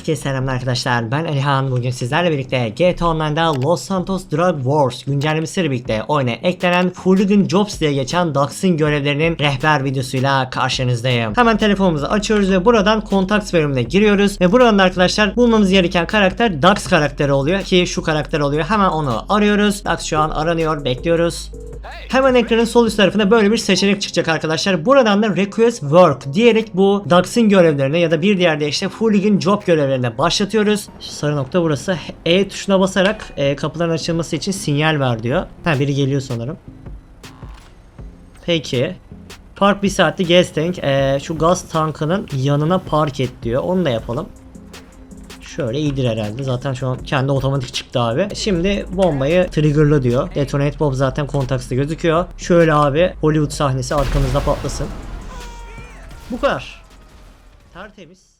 Herkese selamlar arkadaşlar. Ben Alihan. Bugün sizlerle birlikte GTA Online'da Los Santos Drug Wars güncellemesiyle birlikte oyuna eklenen Hooligan Jobs diye geçen Ducks'ın görevlerinin rehber videosuyla karşınızdayım. Hemen telefonumuzu açıyoruz ve buradan Contacts bölümüne giriyoruz ve buradan da arkadaşlar bulmamız gereken karakter Dux karakteri oluyor ki şu karakter oluyor. Hemen onu arıyoruz. Dux şu an aranıyor. Bekliyoruz. Hemen ekranın sol üst tarafında böyle bir seçenek çıkacak arkadaşlar. Buradan da Request Work diyerek bu Ducks'ın görevlerine ya da bir diğer de işte Hooligan Job görevlerine başlatıyoruz. Sarı nokta burası. E tuşuna basarak e, kapıların açılması için sinyal ver diyor. Ha biri geliyor sanırım. Peki. Park bir saatli gas tank. E, şu gaz tankının yanına park et diyor. Onu da yapalım. Şöyle iyidir herhalde. Zaten şu an kendi otomatik çıktı abi. Şimdi bombayı triggerla diyor. Detonate bomb zaten kontaksta gözüküyor. Şöyle abi Hollywood sahnesi arkamızda patlasın. Bu kadar. Tertemiz.